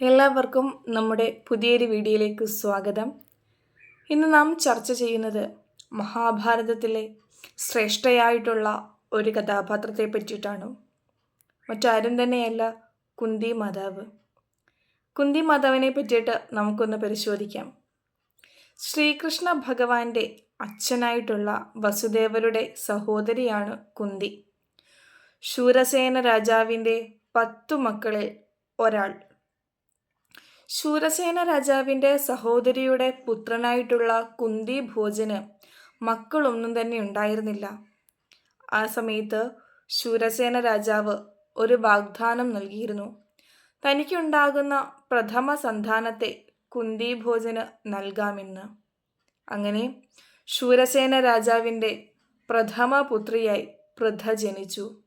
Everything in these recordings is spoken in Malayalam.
എല്ലാവർക്കും നമ്മുടെ പുതിയൊരു വീഡിയോയിലേക്ക് സ്വാഗതം. ഇന്ന് നാം ചർച്ച ചെയ്യുന്നത് മഹാഭാരതത്തിലെ ശ്രേഷ്ഠയായിട്ടുള്ള ഒരു കഥാപാത്രത്തെ പറ്റിയിട്ടാണ്. മറ്റാരും തന്നെയല്ല കുന്തി മാതാവ്. കുന്തി മാതാവിനെ പറ്റിയിട്ട് നമുക്കൊന്ന് പരിശോധിക്കാം. ശ്രീകൃഷ്ണ ഭഗവാന്റെ അച്ഛനായിട്ടുള്ള വസുദേവരുടെ സഹോദരിയാണ് കുന്തി. ശൂരസേന രാജാവിന്റെ പത്തു മക്കളിൽ ഒരാൾ ശൂരസേന രാജാവിന്റെ സഹോദരിയുടെ പുത്രനായിട്ടുള്ള കുന്തി ഭോജന് മക്കളൊന്നും തന്നെ ഉണ്ടായിരുന്നില്ല. ആ സമയത്ത് ശൂരസേന രാജാവ് ഒരു വാഗ്ദാനം നൽകിയിരുന്നു. തനിക്കുണ്ടാകുന്ന പ്രഥമ സന്താനത്തെ കുന്തി ഭോജന് നൽകാമെന്ന്. അങ്ങനെ ശൂരസേന രാജാവിന്റെ പ്രഥമ പുത്രിയായി പൃഥ ജനിച്ചു.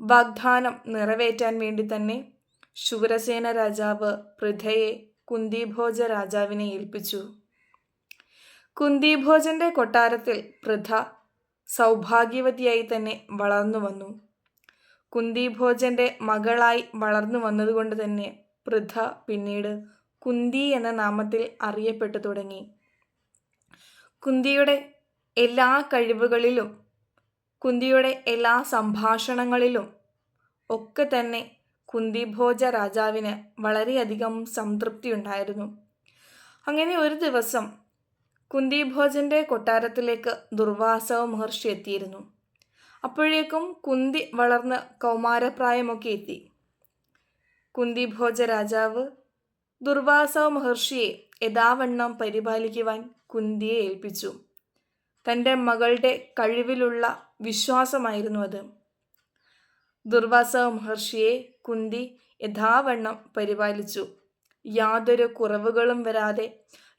വാഗ്ദാനം നിറവേറ്റാൻ വേണ്ടി തന്നെ ശൂരസേന രാജാവ് പൃഥയെ കുന്തിഭോജ രാജാവിനെ ഏൽപ്പിച്ചു. കുന്തിഭോജന്റെ കൊട്ടാരത്തിൽ പൃഥ സൗഭാഗ്യവതിയായി തന്നെ വളർന്നു വന്നു. കുന്തിഭോജന്റെ മകളായി വളർന്നു വന്നതുകൊണ്ട് തന്നെ പൃഥ പിന്നീട് കുന്തി എന്ന നാമത്തിൽ അറിയപ്പെട്ടു തുടങ്ങി. കുന്തിയുടെ എല്ലാ കഴിവുകളിലും കുന്തിയുടെ എല്ലാ സംഭാഷണങ്ങളിലും ഒക്കെ തന്നെ കുന്തിഭോജ രാജാവിന് വളരെയധികം സംതൃപ്തി ഉണ്ടായിരുന്നു അങ്ങനെ ഒരു ദിവസം കുന്തിഭോജന്റെ കൊട്ടാരത്തിലേക്ക് ദുർവാസവ മഹർഷി എത്തിയിരുന്നു. അപ്പോഴേക്കും കുന്തി വളർന്ന് കൗമാരപ്രായമൊക്കെ എത്തി. കുന്തിഭോജ രാജാവ് ദുർവാസവ മഹർഷിയെ യഥാവണ്ണം പരിപാലിക്കുവാൻ കുന്തിയെ ഏൽപ്പിച്ചു. തന്റെ മകളുടെ കഴിവിലുള്ള വിശ്വാസമായിരുന്നു അത്. ദുർവാസവ മഹർഷിയെ കുന്തി യഥാവണ്ണം പരിപാലിച്ചു. യാതൊരു കുറവുകളും വരാതെ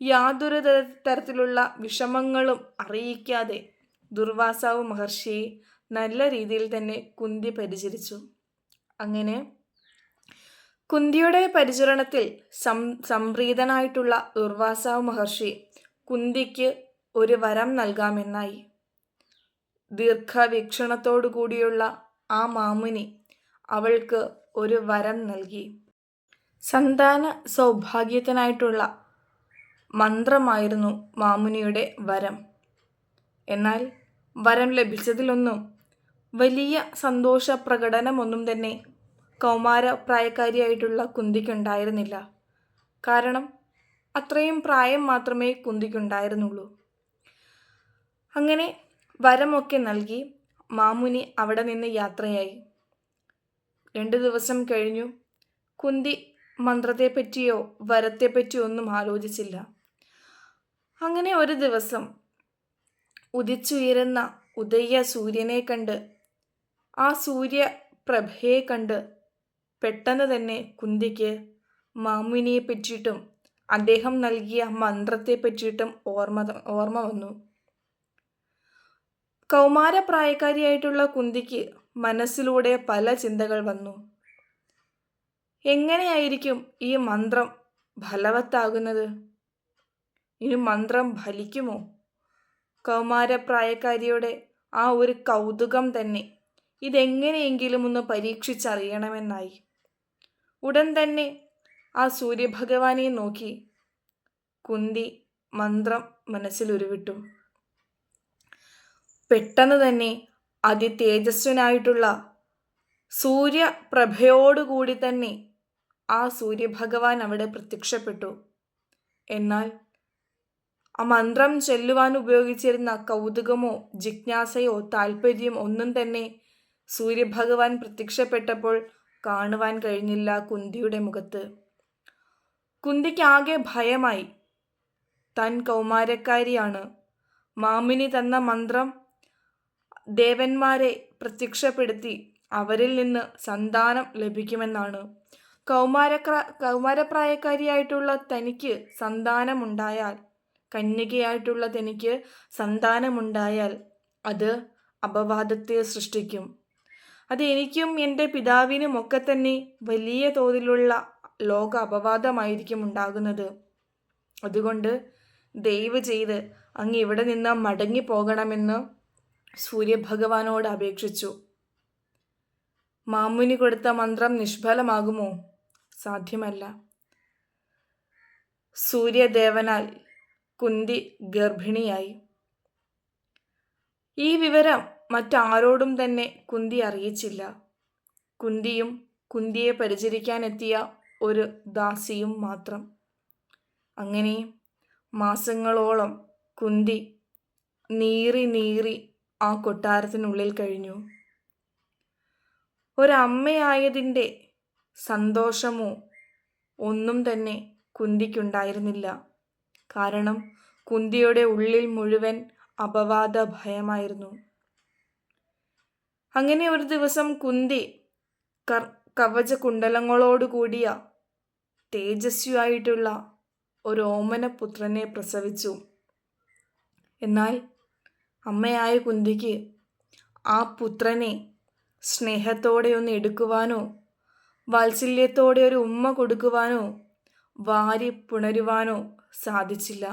യാതൊരു തരത്തിലുള്ള വിഷമങ്ങളും അറിയിക്കാതെ ദുർവാസാവ് മഹർഷിയെ നല്ല രീതിയിൽ തന്നെ കുന്തി പരിചരിച്ചു. അങ്ങനെ കുന്തിയുടെ പരിചരണത്തിൽ സം സംപ്രീതനായിട്ടുള്ള ദുർവാസാവ് മഹർഷി കുന്തിക്ക് ഒരു വരം നൽകാമെന്നായി. ദീർഘവീക്ഷണത്തോടു കൂടിയുള്ള ആ മാമുനി അവൾക്ക് ഒരു വരം നൽകി. സന്താന സൗഭാഗ്യത്തിനായിട്ടുള്ള മന്ത്രമായിരുന്നു മാമുനിയുടെ വരം. എന്നാൽ വരം ലഭിച്ചതിലൊന്നും വലിയ സന്തോഷ പ്രകടനമൊന്നും തന്നെ കൗമാര പ്രായക്കാരിയായിട്ടുള്ള കുന്തിക്കുണ്ടായിരുന്നില്ല. കാരണം അത്രയും പ്രായം മാത്രമേ കുന്തിക്കുണ്ടായിരുന്നുള്ളൂ. അങ്ങനെ വരമൊക്കെ നൽകി മാമുനി അവിടെ നിന്ന് യാത്രയായി. രണ്ടു ദിവസം കഴിഞ്ഞു. കുന്തി മന്ത്രത്തെപ്പറ്റിയോ വരത്തെപ്പറ്റിയോ ഒന്നും ആലോചിച്ചില്ല. അങ്ങനെ ഒരു ദിവസം ഉദിച്ചുയരുന്ന ഉദയ സൂര്യനെ കണ്ട് ആ സൂര്യ പ്രഭയെ കണ്ട് പെട്ടെന്ന് തന്നെ കുന്തിക്ക് മാമുനിയെ പറ്റിയിട്ടും അദ്ദേഹം നൽകിയ മന്ത്രത്തെ പറ്റിയിട്ടും ഓർമ്മ ഓർമ്മ വന്നു. കൗമാരപ്രായക്കാരിയായിട്ടുള്ള കുന്തിക്ക് മനസ്സിലൂടെ പല ചിന്തകൾ വന്നു. എങ്ങനെയായിരിക്കും ഈ മന്ത്രം ഫലവത്താകുന്നത്? ഇനി മന്ത്രം ഫലിക്കുമോ? കൗമാരപ്രായക്കാരിയുടെ ആ ഒരു കൗതുകം തന്നെ ഇതെങ്ങനെയെങ്കിലും ഒന്ന് പരീക്ഷിച്ചറിയണമെന്നായി. ഉടൻ തന്നെ ആ സൂര്യഭഗവാനെ നോക്കി. കുന്തി മന്ത്രം മനസ്സിലുരുവിട്ടു. പെട്ടെന്ന് തന്നെ അതിതേജസ്വനായിട്ടുള്ള സൂര്യപ്രഭയോടുകൂടി തന്നെ ആ സൂര്യഭഗവാൻ അവിടെ പ്രത്യക്ഷപ്പെട്ടു. എന്നാൽ ആ മന്ത്രം ചെല്ലുവാൻ ഉപയോഗിച്ചിരുന്ന കൗതുകമോ ജിജ്ഞാസയോ താല്പര്യം ഒന്നും തന്നെ സൂര്യഭഗവാൻ പ്രത്യക്ഷപ്പെട്ടപ്പോൾ കാണുവാൻ കഴിഞ്ഞില്ല കുന്തിയുടെ മുഖത്ത്. കുന്തിക്കാകെ ഭയമായി. തൻ കൗമാരക്കാരിയാണ്. മാമിനി തന്ന മന്ത്രം ദേവന്മാരെ പ്രത്യക്ഷപ്പെടുത്തി അവരിൽ നിന്ന് സന്താനം ലഭിക്കുമെന്നാണ്. കൗമാരക്ര കൗമാരപ്രായക്കാരിയായിട്ടുള്ള തനിക്ക് സന്താനമുണ്ടായാൽ കന്യകയായിട്ടുള്ള തനിക്ക് സന്താനമുണ്ടായാൽ അത് അപവാദത്തെ സൃഷ്ടിക്കും. അത് എനിക്കും എന്റെ പിതാവിനും ഒക്കെ തന്നെ വലിയ തോതിലുള്ള ലോക അപവാദമായിരിക്കും ഉണ്ടാകുന്നത്. അതുകൊണ്ട് ദയവ് ചെയ്ത് അങ്ങ് ഇവിടെ നിന്ന് മടങ്ങി പോകണമെന്ന് സൂര്യഭഗവാനോട് അപേക്ഷിച്ചു. മാമുനി കൊടുത്ത മന്ത്രം നിഷ്ഫലമാകുമോ? സാധ്യമല്ല. സൂര്യദേവനാൽ കുന്തി ഗർഭിണിയായി. ഈ വിവരം മറ്റാരോടും തന്നെ കുന്തി അറിയിച്ചില്ല. കുന്തിയും കുന്തിയെ പരിചരിക്കാനെത്തിയ ഒരു ദാസിയും മാത്രം. അങ്ങനെ മാസങ്ങളോളം കുന്തി നീറി നീറി ആ കൊട്ടാരത്തിനുള്ളിൽ കഴിഞ്ഞു. ഒരമ്മയായതിന്റെ സന്തോഷമോ ഒന്നും തന്നെ കുന്തിക്കുണ്ടായിരുന്നില്ല. കാരണം കുന്തിയുടെ ഉള്ളിൽ മുഴുവൻ അപവാദ ഭയമായിരുന്നു. അങ്ങനെ ഒരു ദിവസം കുന്തി കർ കവച കുണ്ടലങ്ങളോടുകൂടിയ തേജസ്വിയായിട്ടുള്ള ഒരു ഓമനപുത്രനെ പ്രസവിച്ചു. എന്നാൽ അമ്മയായ കുന്തിക്ക് ആ പുത്രനെ സ്നേഹത്തോടെ ഒന്ന് എടുക്കുവാനോ വാത്സല്യത്തോടെ ഒരു ഉമ്മ കൊടുക്കുവാനോ വാരി പുണരുവാനോ സാധിച്ചില്ല.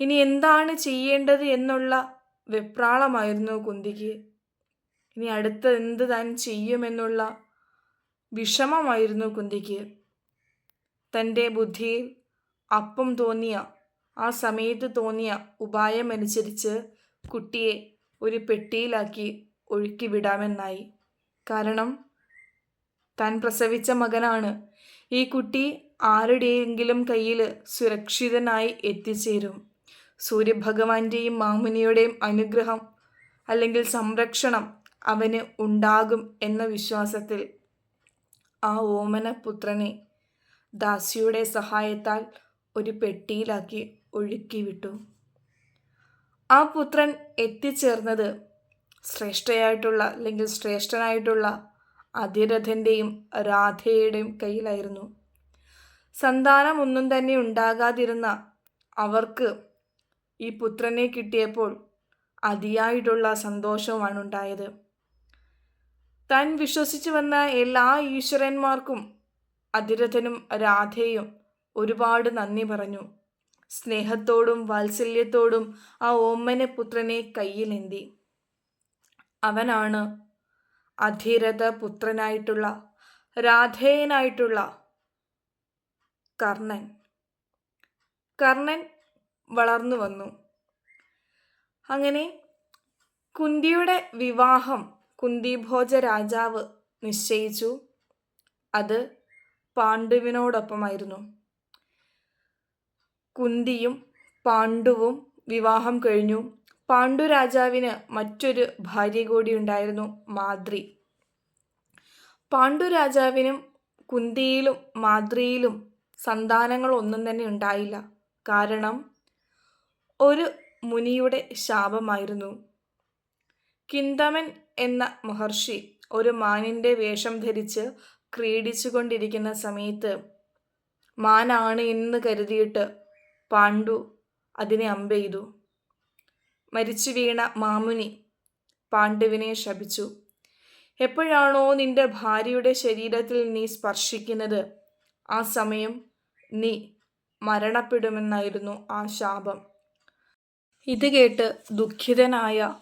ഇനി എന്താണ് ചെയ്യേണ്ടത് എന്നുള്ള വെപ്രാളമായിരുന്നു കുന്തിക്ക്. ഇനി അടുത്ത എന്ത് താൻ ചെയ്യുമെന്നുള്ള വിഷമമായിരുന്നു കുന്തിക്ക്. തന്റെ ബുദ്ധിയിൽ അപ്പം തോന്നിയ ആ സമയത്ത് തോന്നിയ ഉപായമനുസരിച്ച് കുട്ടിയെ ഒരു പെട്ടിയിലാക്കി ഒഴുക്കി വിടാമെന്നായി കാരണം താൻ പ്രസവിച്ച മകനാണ്. ഈ കുട്ടി ആരുടെയെങ്കിലും കയ്യിൽ സുരക്ഷിതനായി എത്തിച്ചേരും. സൂര്യഭഗവാന്റെയും മാമുനിയുടെയും അനുഗ്രഹം അല്ലെങ്കിൽ സംരക്ഷണം അവന് ഉണ്ടാകും എന്ന വിശ്വാസത്തിൽ ആ ഓമന പുത്രനെ ദാസിയുടെ സഹായത്താൽ ഒരു പെട്ടിയിലാക്കി ഒഴുക്കി വിട്ടു. ആ പുത്രൻ എത്തിച്ചേർന്നത് ശ്രേഷ്ഠയായിട്ടുള്ള അല്ലെങ്കിൽ ശ്രേഷ്ഠനായിട്ടുള്ള അതിരഥന്റെയും രാധയുടെയും കയ്യിലായിരുന്നു. സന്താനമൊന്നും തന്നെ ഉണ്ടാകാതിരുന്ന അവർക്ക് ഈ പുത്രനെ കിട്ടിയപ്പോൾ അതിയായിട്ടുള്ള സന്തോഷവുമാണ് ഉണ്ടായത്. താൻ വിശ്വസിച്ചു വന്ന എല്ലാ ഈശ്വരന്മാർക്കും അതിരഥനും രാധയും ഒരുപാട് നന്ദി പറഞ്ഞു. സ്നേഹത്തോടും വാത്സല്യത്തോടും ആ ഓമ്മന പുത്രനെ കയ്യിലെന്തി അവനാണ് അധീരത പുത്രനായിട്ടുള്ള രാധേയനായിട്ടുള്ള കർണൻ. കർണൻ വളർന്നു വന്നു. അങ്ങനെ കുന്തിയുടെ വിവാഹം കുന്തിഭോജ രാജാവ് നിശ്ചയിച്ചു. അത് പാണ്ഡുവിനോടൊപ്പമായിരുന്നു. കുന്തിയും പാണ്ഡുവും വിവാഹം കഴിഞ്ഞു. പാണ്ഡു രാജാവിന് മറ്റൊരു ഭാര്യ കൂടി ഉണ്ടായിരുന്നു മാദ്രി. പാണ്ഡു രാജാവിനും കുന്തിയിലും മാദ്രിയിലും സന്താനങ്ങളൊന്നും തന്നെ ഉണ്ടായില്ല. കാരണം ഒരു മുനിയുടെ ശാപമായിരുന്നു. കിന്തമൻ എന്ന മഹർഷി ഒരു മാനിന്റെ വേഷം ധരിച്ച് ക്രീഡിച്ചുകൊണ്ടിരിക്കുന്ന സമയത്ത് മാനാണ് എന്ന് കരുതിയിട്ട് പാണ്ഡു അതിനെ അമ്പെയ്തു മരിച്ചു വീണ മാമുനി പാണ്ഡുവിനെ ശപിച്ചു. എപ്പോഴാണോ നിന്റെ ഭാര്യയുടെ ശരീരത്തിൽ നീ സ്പർശിക്കുന്നത് ആ സമയം നീ മരണപ്പെടുമെന്നായിരുന്നു ആ ശാപം. ഇത് കേട്ട് ദുഃഖിതനായ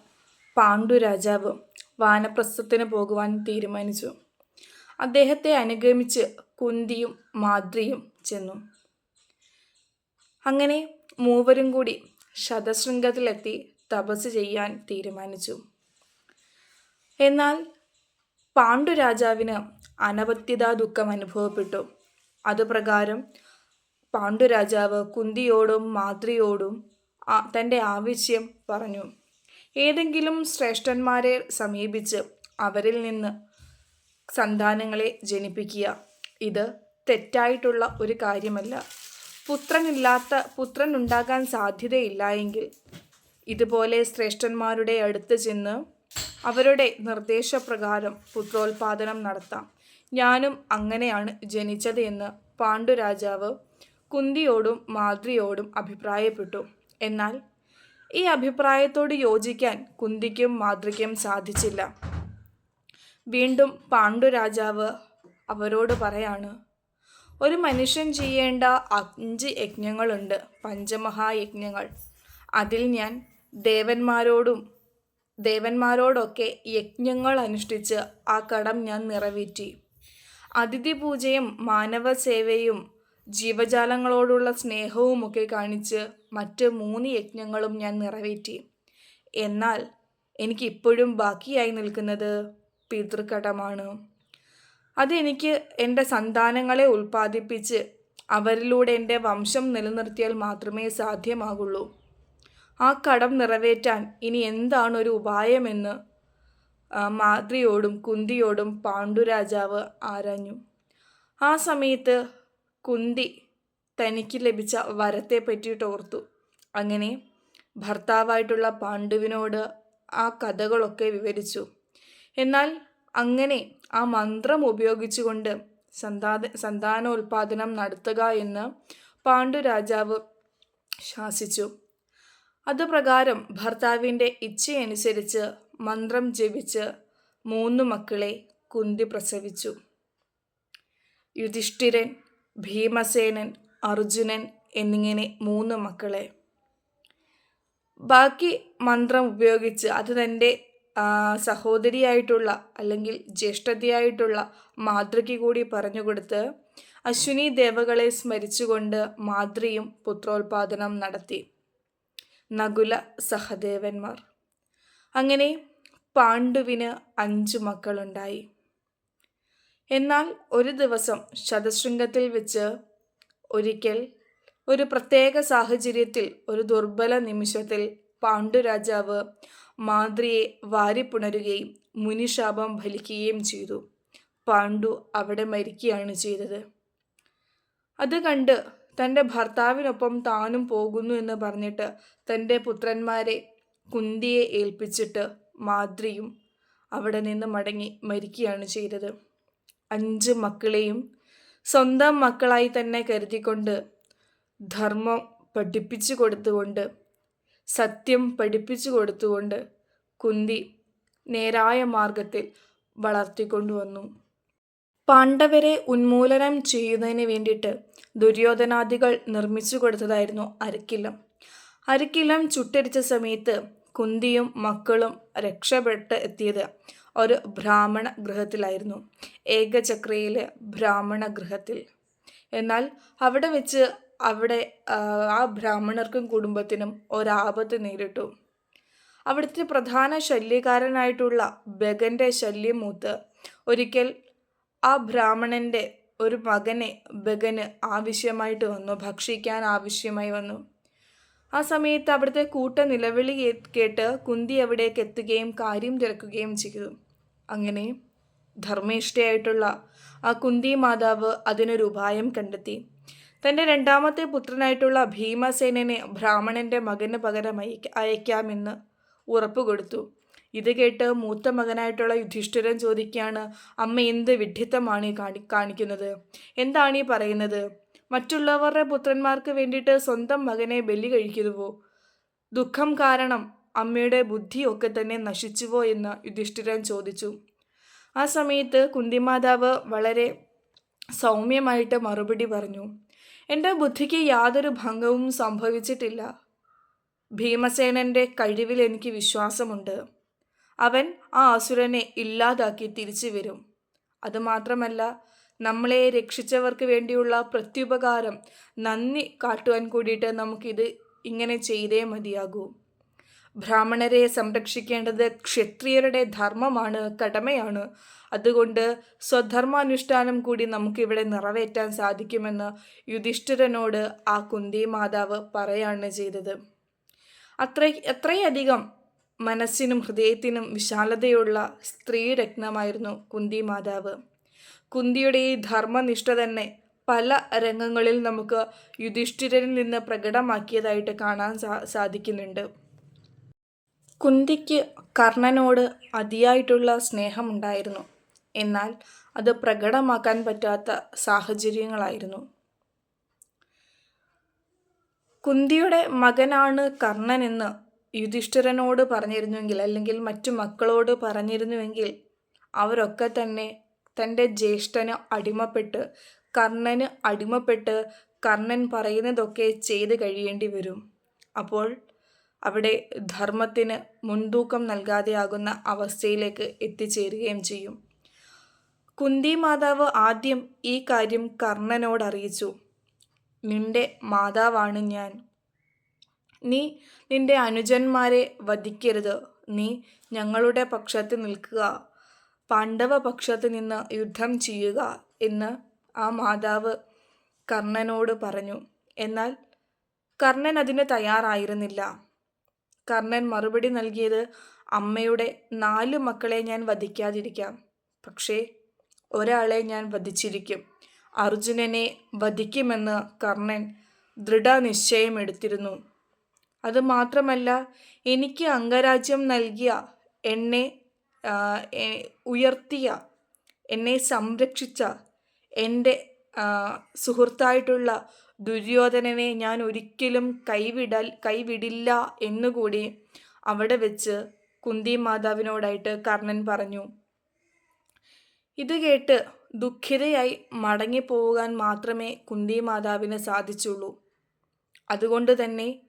പാണ്ഡു രാജാവ് വാനപ്രസ്ഥത്തിന് പോകുവാൻ തീരുമാനിച്ചു. അദ്ദേഹത്തെ അനുഗമിച്ച് കുന്തിയും മാദ്രിയും ചെന്നു. അങ്ങനെ മൂവരും കൂടി ശതശൃംഗത്തിലെത്തി തപസ് ചെയ്യാൻ തീരുമാനിച്ചു. എന്നാൽ പാണ്ഡുരാജാവിന് അനവത്യതാ ദുഃഖം അനുഭവപ്പെട്ടു. അതുപ്രകാരം പാണ്ഡുരാജാവ് കുന്തിയോടും മാതൃയോടും തന്റെ ആവശ്യം പറഞ്ഞു. ഏതെങ്കിലും ശ്രേഷ്ഠന്മാരെ സമീപിച്ച് അവരിൽ നിന്ന് സന്താനങ്ങളെ ജനിപ്പിക്കുക. ഇത് തെറ്റായിട്ടുള്ള ഒരു കാര്യമല്ല. പുത്രനില്ലാത്ത പുത്രൻ ഉണ്ടാകാൻ സാധ്യതയില്ല എങ്കിൽ ഇതുപോലെ ശ്രേഷ്ഠന്മാരുടെ അടുത്ത് ചെന്ന് അവരുടെ നിർദ്ദേശപ്രകാരം പുത്രോത്പാദനം നടത്താം. ഞാനും അങ്ങനെയാണ് ജനിച്ചത് എന്ന് പാണ്ഡുരാജാവ് കുന്തിയോടും മാദ്രിയോടും അഭിപ്രായപ്പെട്ടു. എന്നാൽ ഈ അഭിപ്രായത്തോട് യോജിക്കാൻ കുന്തിക്കും മാതൃക്കും സാധിച്ചില്ല. വീണ്ടും പാണ്ഡുരാജാവ് അവരോട് പറയാണ് ഒരു മനുഷ്യൻ ചെയ്യേണ്ട അഞ്ച് യജ്ഞങ്ങളുണ്ട് പഞ്ചമഹായജ്ഞങ്ങൾ. അതിൽ ഞാൻ ദേവന്മാരോടും ദേവന്മാരോടൊക്കെ യജ്ഞങ്ങൾ അനുഷ്ഠിച്ച് ആ കടം ഞാൻ നിറവേറ്റി. അതിഥി പൂജയും മാനവസേവയും ജീവജാലങ്ങളോടുള്ള സ്നേഹവുമൊക്കെ കാണിച്ച് മറ്റ് മൂന്ന് യജ്ഞങ്ങളും ഞാൻ നിറവേറ്റി. എന്നാൽ എനിക്കിപ്പോഴും ബാക്കിയായി നിൽക്കുന്നത് പിതൃകടമാണ്. അതെനിക്ക് എന്റെ സന്താനങ്ങളെ ഉൽപ്പാദിപ്പിച്ച് അവരിലൂടെ എന്റെ വംശം നിലനിർത്തിയാൽ മാത്രമേ സാധ്യമാകുള്ളൂ. ആ കടം നിറവേറ്റാൻ ഇനി എന്താണ് ഒരു ഉപായമെന്ന് മാദ്രിയോടും കുന്തിയോടും പാണ്ഡുരാജാവ് ആരാഞ്ഞു. ആ സമയത്ത് കുന്തി തനിക്ക് ലഭിച്ച വരത്തെ പറ്റിയിട്ട് ഓർത്തു. അങ്ങനെ ഭർത്താവായിട്ടുള്ള പാണ്ഡുവിനോട് ആ കഥകളൊക്കെ വിവരിച്ചു. എന്നാൽ അങ്ങനെ ആ മന്ത്രം ഉപയോഗിച്ചുകൊണ്ട് സന്താന സന്താനോൽപാദനം നടത്തുക എന്ന് പാണ്ഡുരാജാവ് ശാസിച്ചു. അതുപ്രകാരം ഭർത്താവിന്റെ ഇച്ഛയനുസരിച്ച് മന്ത്രം ജപിച്ച് മൂന്ന് മക്കളെ കുന്തി പ്രസവിച്ചു. യുധിഷ്ഠിരൻ ഭീമസേനൻ അർജുനൻ എന്നിങ്ങനെ മൂന്ന് മക്കളെ. ബാക്കി മന്ത്രം ഉപയോഗിച്ച് അത് തന്റെ സഹോദരിയായിട്ടുള്ള അല്ലെങ്കിൽ ജ്യേഷ്ഠതയായിട്ടുള്ള മാതൃക കൂടി പറഞ്ഞുകൊടുത്ത് അശ്വിനി ദേവകളെ സ്മരിച്ചുകൊണ്ട് മാതൃയും പുത്രോത്പാദനം നടത്തി. നകുല സഹദേവന്മാർ. അങ്ങനെ പാണ്ഡുവിന് അഞ്ചു മക്കളുണ്ടായി. എന്നാൽ ഒരു ദിവസം ശതശൃംഗത്തിൽ വെച്ച് ഒരിക്കൽ ഒരു പ്രത്യേക സാഹചര്യത്തിൽ ഒരു ദുർബല നിമിഷത്തിൽ പാണ്ഡുരാജാവ് മാതൃയെ വാരിപ്പുണരുകയും മുനിശാപം ഫലിക്കുകയും ചെയ്തു. പാണ്ഡു അവിടെ മരിക്കുകയാണ് ചെയ്തത്. അത് കണ്ട് തന്റെ ഭർത്താവിനൊപ്പം താനും പോകുന്നു എന്ന് പറഞ്ഞിട്ട് തന്റെ പുത്രന്മാരെ കുന്തിയെ ഏൽപ്പിച്ചിട്ട് മാദ്രിയും അവിടെ നിന്ന് മടങ്ങി മരിക്കുകയാണ് ചെയ്തത്. അഞ്ച് മക്കളെയും സ്വന്തം മക്കളായി തന്നെ കരുതിക്കൊണ്ട് ധർമ്മം പഠിപ്പിച്ചു കൊടുത്തുകൊണ്ട് സത്യം പഠിപ്പിച്ചു കൊടുത്തുകൊണ്ട് കുന്തി നേരായ മാർഗത്തിൽ വളർത്തിക്കൊണ്ടുവന്നു. പാണ്ഡവരെ ഉന്മൂലനം ചെയ്യുന്നതിന് വേണ്ടിയിട്ട് ദുര്യോധനാദികൾ നിർമ്മിച്ചു കൊടുത്തതായിരുന്നു അരക്കില്ലം. അരക്കില്ലം ചുട്ടരിച്ച സമയത്ത് കുന്തിയും മക്കളും രക്ഷപ്പെട്ട് എത്തിയത് ഒരു ബ്രാഹ്മണ ഗൃഹത്തിലായിരുന്നു. ഏകചക്രയിലെ ബ്രാഹ്മണ ഗൃഹത്തിൽ. എന്നാൽ അവിടെ വെച്ച് അവിടെ ആ ബ്രാഹ്മണർക്കും കുടുംബത്തിനും ഒരാപത്ത് നേരിട്ടു. അവിടുത്തെ പ്രധാന ശല്യക്കാരനായിട്ടുള്ള ബഗന്റെ ശല്യം മൂത്ത് ഒരിക്കൽ ആ ബ്രാഹ്മണന്റെ ഒരു മകനെ ബഗന് ആവശ്യമായിട്ട് വന്നു ഭക്ഷിക്കാൻ ആവശ്യമായി വന്നു. ആ സമയത്ത് അവിടുത്തെ കൂട്ട നിലവിളി കേട്ട് കുന്തി അവിടേക്ക് എത്തുകയും കാര്യം തിരക്കുകയും ചെയ്തു. അങ്ങനെ ധർമ്മേഷ്ഠയായിട്ടുള്ള ആ കുന്തി മാതാവ് അതിനൊരു ഉപായം കണ്ടെത്തി. തന്റെ രണ്ടാമത്തെ പുത്രനായിട്ടുള്ള ഭീമസേനനെ ബ്രാഹ്മണന്റെ മകന് പകരം അയക്കാമെന്ന് ഉറപ്പ് കൊടുത്തു. ഇത് കേട്ട് മൂത്ത മകനായിട്ടുള്ള യുധിഷ്ഠിരൻ ചോദിക്കുകയാണ് അമ്മ എന്ത് വിഡ്ഢിത്തമാണ് കാണി കാണിക്കുന്നത്? എന്താണ് ഈ പറയുന്നത്? മറ്റുള്ളവരുടെ പുത്രന്മാർക്ക് വേണ്ടിയിട്ട് സ്വന്തം മകനെ ബലി കഴിക്കുന്നുവോ? ദുഃഖം കാരണം അമ്മയുടെ ബുദ്ധിയൊക്കെ തന്നെ നശിച്ചുവോ? എന്ന് യുധിഷ്ഠിരൻ ചോദിച്ചു. ആ സമയത്ത് കുന്തിമാതാവ് വളരെ സൗമ്യമായിട്ട് മറുപടി പറഞ്ഞു. എന്റെ ബുദ്ധിക്ക് യാതൊരു ഭംഗവും സംഭവിച്ചിട്ടില്ല. ഭീമസേനന്റെ കഴിവിൽ എനിക്ക് വിശ്വാസമുണ്ട്. അവൻ ആ അസുരനെ ഇല്ലാതാക്കി തിരിച്ചു വരും. അതുമാത്രമല്ല നമ്മളെ രക്ഷിച്ചവർക്ക് വേണ്ടിയുള്ള പ്രത്യുപകാരം നന്ദി കാട്ടുവാൻ കൂടിയിട്ട് നമുക്കിത് ഇങ്ങനെ ചെയ്തേ മതിയാകൂ. ബ്രാഹ്മണരെ സംരക്ഷിക്കേണ്ടത് ക്ഷത്രിയരുടെ ധർമ്മമാണ് കടമയാണ്. അതുകൊണ്ട് സ്വധർമാനുഷ്ഠാനം കൂടി നമുക്കിവിടെ നിറവേറ്റാൻ സാധിക്കുമെന്ന് യുധിഷ്ഠിരനോട് ആ കുന്തി മാതാവ് പറയാണ് ചെയ്തത്. അത്ര അത്രയധികം മനസ്സിനും ഹൃദയത്തിനും വിശാലതയുള്ള സ്ത്രീരത്നമായിരുന്നു കുന്തി മാതാവ്. കുന്തിയുടെ ഈ ധർമ്മനിഷ്ഠ തന്നെ പല രംഗങ്ങളിൽ നമുക്ക് യുധിഷ്ഠിരനിൽ നിന്ന് പ്രകടമാക്കിയതായിട്ട് കാണാൻ സാധിക്കുന്നുണ്ട്. കുന്തിക്ക് കർണനോട് അതിയായിട്ടുള്ള സ്നേഹമുണ്ടായിരുന്നു. എന്നാൽ അത് പ്രകടമാക്കാൻ പറ്റാത്ത സാഹചര്യങ്ങളായിരുന്നു. കുന്തിയുടെ മകനാണ് കർണനെന്ന് യുധിഷ്ഠിരനോട് പറഞ്ഞിരുന്നുവെങ്കിൽ അല്ലെങ്കിൽ മറ്റു മക്കളോട് പറഞ്ഞിരുന്നുവെങ്കിൽ അവരൊക്കെ തന്നെ തന്റെ ജ്യേഷ്ഠന് അടിമപ്പെട്ട് കർണന് അടിമപ്പെട്ട് കർണൻ പറയുന്നതൊക്കെ ചെയ്ത് കഴിയേണ്ടി വരും. അപ്പോൾ അവിടെ ധർമ്മത്തിന് മുൻതൂക്കം നൽകാതെയാകുന്ന അവസ്ഥയിലേക്ക് എത്തിച്ചേരുകയും ചെയ്യും. കുന്തി മാതാവ് ആദ്യം ഈ കാര്യം കർണനോട് അറിയിച്ചു നിന്റെ മാതാവാണ് ഞാൻ. നീ നിന്റെ അനുജന്മാരെ വധിക്കരുത്. നീ ഞങ്ങളുടെ പക്ഷത്ത് നിൽക്കുക. പാണ്ഡവ പക്ഷത്ത് നിന്ന് യുദ്ധം ചെയ്യുക എന്ന് ആ മാതാവ് കർണനോട് പറഞ്ഞു. എന്നാൽ കർണൻ അതിന് തയ്യാറായിരുന്നില്ല. കർണൻ മറുപടി നൽകിയത് അമ്മയുടെ നാല് മക്കളെ ഞാൻ വധിക്കാതിരിക്കാം. പക്ഷേ ഒരാളെ ഞാൻ വധിച്ചിരിക്കും. അർജുനനെ വധിക്കുമെന്ന് കർണൻ ദൃഢനിശ്ചയമെടുത്തിരുന്നു അതുമാത്രമല്ല എനിക്ക് അംഗരാജ്യം നൽകിയ എന്നെ ഉയർത്തിയ എന്നെ സംരക്ഷിച്ച എന്റെ സുഹൃത്തായിട്ടുള്ള ദുര്യോധനനെ ഞാൻ ഒരിക്കലും കൈവിടൽ കൈവിടില്ല എന്നുകൂടി അവിടെ വെച്ച് കുന്തി മാതാവിനോടായിട്ട് കർണൻ പറഞ്ഞു. ഇത് കേട്ട് ദുഃഖിതയായി മടങ്ങിപ്പോകാൻ മാത്രമേ കുന്തി മാതാവിന് സാധിച്ചുള്ളൂ. അതുകൊണ്ട് തന്നെ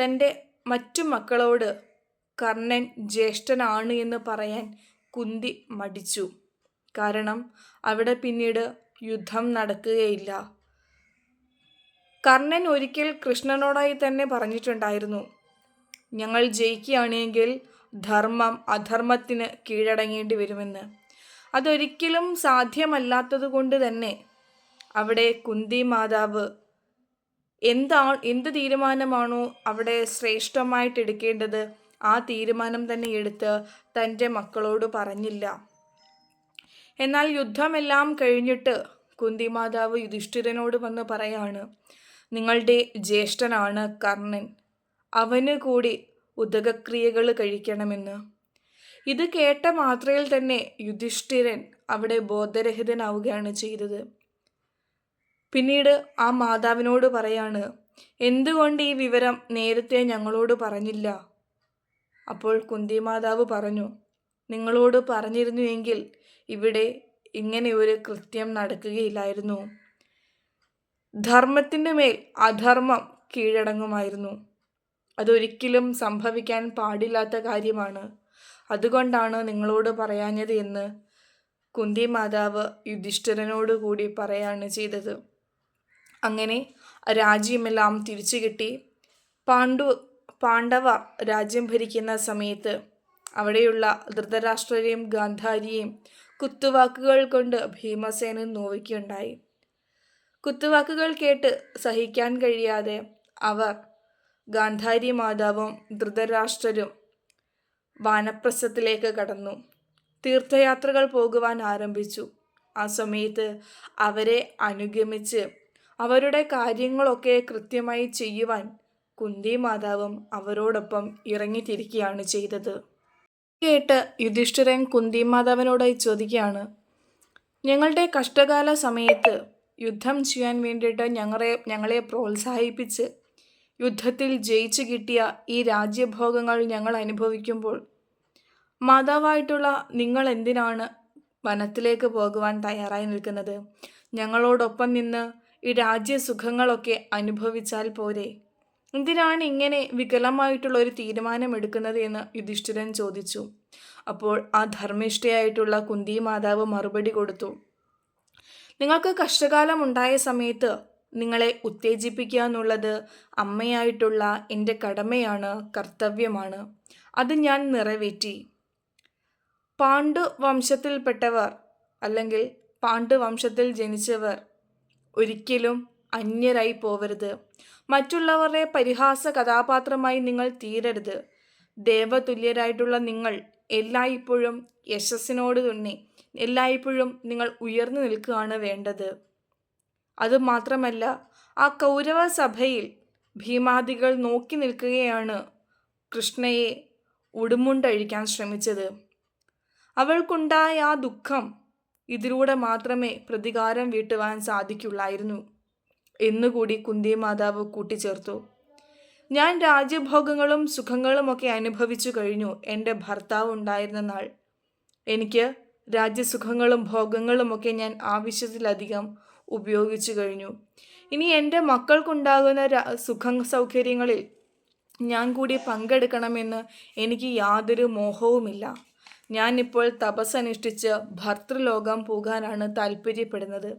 തന്റെ മറ്റു മക്കളോട് കർണൻ ജ്യേഷ്ഠനാണ് എന്ന് പറയാൻ കുന്തി മടിച്ചു. കാരണം അവിടെ പിന്നീട് യുദ്ധം നടക്കുകയില്ല. കർണൻ ഒരിക്കൽ കൃഷ്ണനോടായി തന്നെ പറഞ്ഞിട്ടുണ്ടായിരുന്നു. ഞങ്ങൾ ജയിക്കുകയാണെങ്കിൽ ധർമ്മം അധർമ്മത്തിന് കീഴടങ്ങേണ്ടി വരുമെന്ന്. അതൊരിക്കലും സാധ്യമല്ലാത്തത് കൊണ്ട് തന്നെ അവിടെ കുന്തി മാതാവ് എന്താ എന്ത് തീരുമാനമാണോ അവിടെ ശ്രേഷ്ഠമായിട്ട് എടുക്കേണ്ടത് ആ തീരുമാനം തന്നെ എടുത്ത് തന്റെ മക്കളോട് പറഞ്ഞില്ല. എന്നാൽ യുദ്ധമെല്ലാം കഴിഞ്ഞിട്ട് കുന്തി മാതാവ് യുധിഷ്ഠിരനോട് വന്ന് പറയാണ് നിങ്ങളുടെ ജ്യേഷ്ഠനാണ് കർണൻ. അവന് കൂടി ഉദകക്രിയകൾ കഴിക്കണമെന്ന്. ഇത് കേട്ട മാത്രയിൽ തന്നെ യുധിഷ്ഠിരൻ അവിടെ ബോധരഹിതനാവുകയാണ് ചെയ്തത്. പിന്നീട് ആ മാതാവിനോട് പറയാണ് എന്തുകൊണ്ട് ഈ വിവരം നേരത്തെ ഞങ്ങളോട് പറഞ്ഞില്ല? അപ്പോൾ കുന്തി മാതാവ് പറഞ്ഞു നിങ്ങളോട് പറഞ്ഞിരുന്നുവെങ്കിൽ ഇവിടെ ഇങ്ങനെ ഒരു കൃത്യം നടക്കുകയില്ലായിരുന്നു. ധർമ്മത്തിന്റെ മേൽ അധർമ്മം കീഴടങ്ങുമായിരുന്നു. അതൊരിക്കലും സംഭവിക്കാൻ പാടില്ലാത്ത കാര്യമാണ്. അതുകൊണ്ടാണ് നിങ്ങളോട് പറയാഞ്ഞത് എന്ന് കുന്തി മാതാവ് യുധിഷ്ഠിരനോട് കൂടി പറയാണ് ചെയ്തത്. അങ്ങനെ രാജ്യമെല്ലാം തിരിച്ചു കിട്ടി. പാണ്ഡു പാണ്ഡവ രാജ്യം ഭരിക്കുന്ന സമയത്ത് അവിടെയുള്ള ധൃതരാഷ്ട്രരെയും ഗാന്ധാരിയെയും കുത്തുവാക്കുകൾ കൊണ്ട് ഭീമസേനൻ നോവിക്കുകയുണ്ടായി. കുത്തുവാക്കുകൾ കേട്ട് സഹിക്കാൻ കഴിയാതെ അവർ ഗാന്ധാരി മാതാവും ധൃതരാഷ്ട്രരും വാനപ്രസ്ഥത്തിലേക്ക് കടന്നു. തീർത്ഥയാത്രകൾ പോകുവാൻ ആരംഭിച്ചു. ആ സമയത്ത് അവരെ അനുഗമിച്ച് അവരുടെ കാര്യങ്ങളൊക്കെ കൃത്യമായി ചെയ്യുവാൻ കുന്തി മാതാവും അവരോടൊപ്പം ഇറങ്ങിത്തിരിക്കുകയാണ് ചെയ്തത്. കേട്ട് യുധിഷ്ഠിരൻ കുന്തി മാതാവിനോടായി ചോദിക്കുകയാണ് ഞങ്ങളുടെ കഷ്ടകാല സമയത്ത് യുദ്ധം ചെയ്യാൻ വേണ്ടിയിട്ട് ഞങ്ങളെ ഞങ്ങളെ പ്രോത്സാഹിപ്പിച്ച് യുദ്ധത്തിൽ ജയിച്ചു കിട്ടിയ ഈ രാജ്യഭോഗങ്ങൾ ഞങ്ങൾ അനുഭവിക്കുമ്പോൾ മാതാവായിട്ടുള്ള നിങ്ങൾ എന്തിനാണ് വനത്തിലേക്ക് പോകുവാൻ തയ്യാറായി നിൽക്കുന്നത്? ഞങ്ങളോടൊപ്പം നിന്ന് ഈ രാജ്യസുഖങ്ങളൊക്കെ അനുഭവിച്ചാൽ പോരെ. എന്തിനാണ് ഇങ്ങനെ വികലമായിട്ടുള്ള ഒരു തീരുമാനം എടുക്കുന്നത് എന്ന് യുധിഷ്ഠിരൻ ചോദിച്ചു. അപ്പോൾ ആ ധർമ്മിഷ്ഠയായിട്ടുള്ള കുന്തി മാതാവ് മറുപടി കൊടുത്തു. നിങ്ങൾക്ക് കഷ്ടകാലം ഉണ്ടായ സമയത്ത് നിങ്ങളെ ഉത്തേജിപ്പിക്കുക എന്നുള്ളത് അമ്മയായിട്ടുള്ള എന്റെ കടമയാണ് കർത്തവ്യമാണ്. അത് ഞാൻ നിറവേറ്റി. പാണ്ഡു വംശത്തിൽപ്പെട്ടവർ അല്ലെങ്കിൽ പാണ്ഡു വംശത്തിൽ ജനിച്ചവർ ഒരിക്കലും അന്യരായി പോവരുത്. മറ്റുള്ളവരുടെ പരിഹാസ കഥാപാത്രമായി നിങ്ങൾ തീരരുത്. ദേവതുല്യരായിട്ടുള്ള നിങ്ങൾ എല്ലായ്പ്പോഴും യശസ്സിനോട് തുന്നി. എല്ലായ്പ്പോഴും നിങ്ങൾ ഉയർന്നു നിൽക്കുകയാണ് വേണ്ടത്. അതുമാത്രമല്ല ആ കൗരവ സഭയിൽ ഭീമാദികൾ നോക്കി നിൽക്കുകയാണ് കൃഷ്ണയെ ഉടുമുണ്ടഴിക്കാൻ ശ്രമിച്ചത്. അവൾക്കുണ്ടായ ആ ദുഃഖം ഇതിലൂടെ മാത്രമേ പ്രതികാരം വീട്ടുവാൻ സാധിക്കുള്ളായിരുന്നു എന്നുകൂടി കുന്തി മാതാവ് കൂട്ടിച്ചേർത്തു. ഞാൻ രാജ്യഭോഗങ്ങളും സുഖങ്ങളുമൊക്കെ അനുഭവിച്ചു കഴിഞ്ഞു. എന്റെ ഭർത്താവ് ഉണ്ടായിരുന്ന നാൾ എനിക്ക് രാജ്യസുഖങ്ങളും ഭോഗങ്ങളുമൊക്കെ ഞാൻ ആവശ്യത്തിലധികം ഉപയോഗിച്ചു കഴിഞ്ഞു. ഇനി എന്റെ മക്കൾക്കുണ്ടാകുന്ന സുഖ സൗകര്യങ്ങളിൽ ഞാൻ കൂടി പങ്കെടുക്കണമെന്ന് എനിക്ക് യാതൊരു മോഹവുമില്ല. ഞാനിപ്പോൾ തപസ്സനുഷ്ഠിച്ച് ഭർത്തൃലോകം പോകാനാണ് താല്പര്യപ്പെടുന്നത്.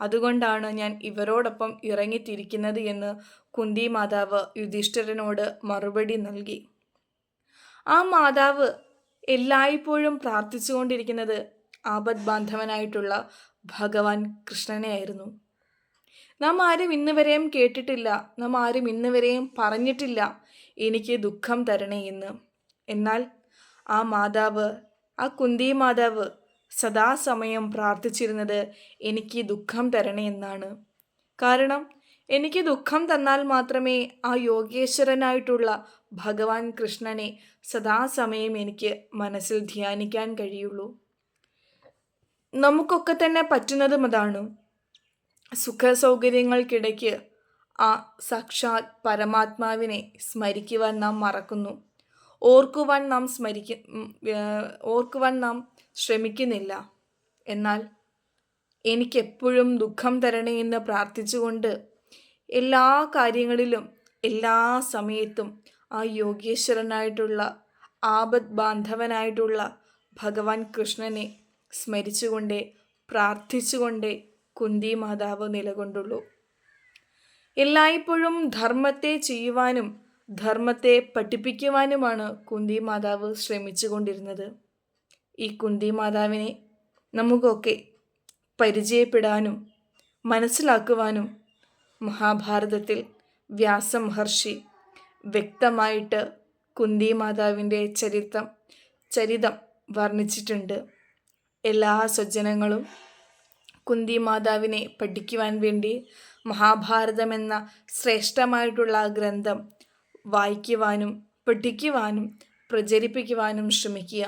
അതുകൊണ്ടാണ് ഞാൻ ഇവരോടൊപ്പം ഇറങ്ങിത്തിരിക്കുന്നത് എന്ന് കുന്തി മാതാവ് യുധിഷ്ഠിരനോട് മറുപടി നൽകി. ആ മാതാവ് എല്ലായ്പ്പോഴും പ്രാർത്ഥിച്ചുകൊണ്ടിരിക്കുന്നത് ആപത് ബാന്ധവനായിട്ടുള്ള ഭഗവാൻ കൃഷ്ണനെയായിരുന്നു. നാം ആരും ഇന്നുവരെയും കേട്ടിട്ടില്ല. നാം ആരും ഇന്നുവരെയും പറഞ്ഞിട്ടില്ല. എനിക്ക് ദുഃഖം തരണേ എന്ന്. എന്നാൽ ആ മാതാവ് ആ കുന്തി മാതാവ് സദാസമയം പ്രാർത്ഥിച്ചിരുന്നത് എനിക്ക് ദുഃഖം തരണേ എന്നാണ്. കാരണം എനിക്ക് ദുഃഖം തന്നാൽ മാത്രമേ ആ യോഗേശ്വരനായിട്ടുള്ള ഭഗവാൻ കൃഷ്ണനെ സദാസമയം എനിക്ക് മനസ്സിൽ ധ്യാനിക്കാൻ കഴിയുള്ളൂ. നമുക്കൊക്കെ തന്നെ പറ്റുന്നതും അതാണ്. സുഖ സൗകര്യങ്ങൾക്കിടയ്ക്ക് ആ സാക്ഷാത് പരമാത്മാവിനെ സ്മരിക്കുവാൻ നാം മറക്കുന്നു. ഓർക്കുവാൻ നാം സ്മരിക്ക ഓർക്കുവാൻ നാം ശ്രമിക്കുന്നില്ല. എന്നാൽ എനിക്കെപ്പോഴും ദുഃഖം തരണേ എന്ന് പ്രാർത്ഥിച്ചുകൊണ്ട് എല്ലാ കാര്യങ്ങളിലും എല്ലാ സമയത്തും ആ യോഗേശ്വരനായിട്ടുള്ള ആപത് ബാന്ധവനായിട്ടുള്ള ഭഗവാൻ കൃഷ്ണനെ സ്മരിച്ചുകൊണ്ടേ പ്രാർത്ഥിച്ചുകൊണ്ടേ കുന്തി മാതാവ് നിലകൊണ്ടുള്ളൂ. എല്ലായ്പ്പോഴും ധർമ്മത്തെ ചെയ്യുവാനും ധർമ്മത്തെ പഠിപ്പിക്കുവാനുമാണ് കുന്തി മാതാവ് ശ്രമിച്ചുകൊണ്ടിരുന്നത്. ഈ കുന്തി മാതാവിനെ നമുക്കൊക്കെ പരിചയപ്പെടാനും മനസ്സിലാക്കുവാനും മഹാഭാരതത്തിൽ വ്യാസമഹർഷി വ്യക്തമായിട്ട് കുന്തി മാതാവിന്റെ ചരിത്രം ചരിതം വർണിച്ചിട്ടുണ്ട്. എല്ലാ സ്വജനങ്ങളും കുന്തി മാതാവിനെ പഠിക്കുവാൻ വേണ്ടി മഹാഭാരതം എന്ന ശ്രേഷ്ഠമായിട്ടുള്ള ഗ്രന്ഥം വായിക്കുവാനും പഠിക്കുവാനും പ്രചരിപ്പിക്കുവാനും ശ്രമിക്കുക.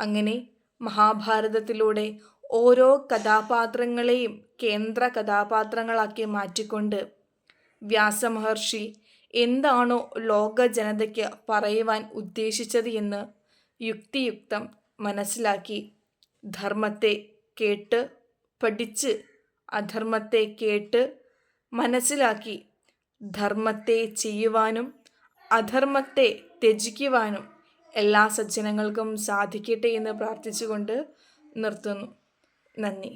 അങ്ങനെ മഹാഭാരതത്തിലൂടെ ഓരോ കഥാപാത്രങ്ങളെയും കേന്ദ്ര കഥാപാത്രങ്ങളാക്കി മാറ്റിക്കൊണ്ട് വ്യാസമഹർഷി എന്താണോ ലോക ജനതയ്ക്ക് പറയുവാൻ ഉദ്ദേശിച്ചത് എന്ന് യുക്തിയുക്തം മനസ്സിലാക്കി. ധർമ്മത്തെ കേട്ട് പഠിച്ച് അധർമ്മത്തെ കേട്ട് മനസ്സിലാക്കി. ധർമ്മത്തെ ചെയ്യുവാനും അധർമ്മത്തെ ത്യജിക്കുവാനും എല്ലാ സജ്ജനങ്ങൾക്കും സാധിക്കട്ടെ എന്ന് പ്രാർത്ഥിച്ചുകൊണ്ട് നിർത്തുന്നു. നന്ദി.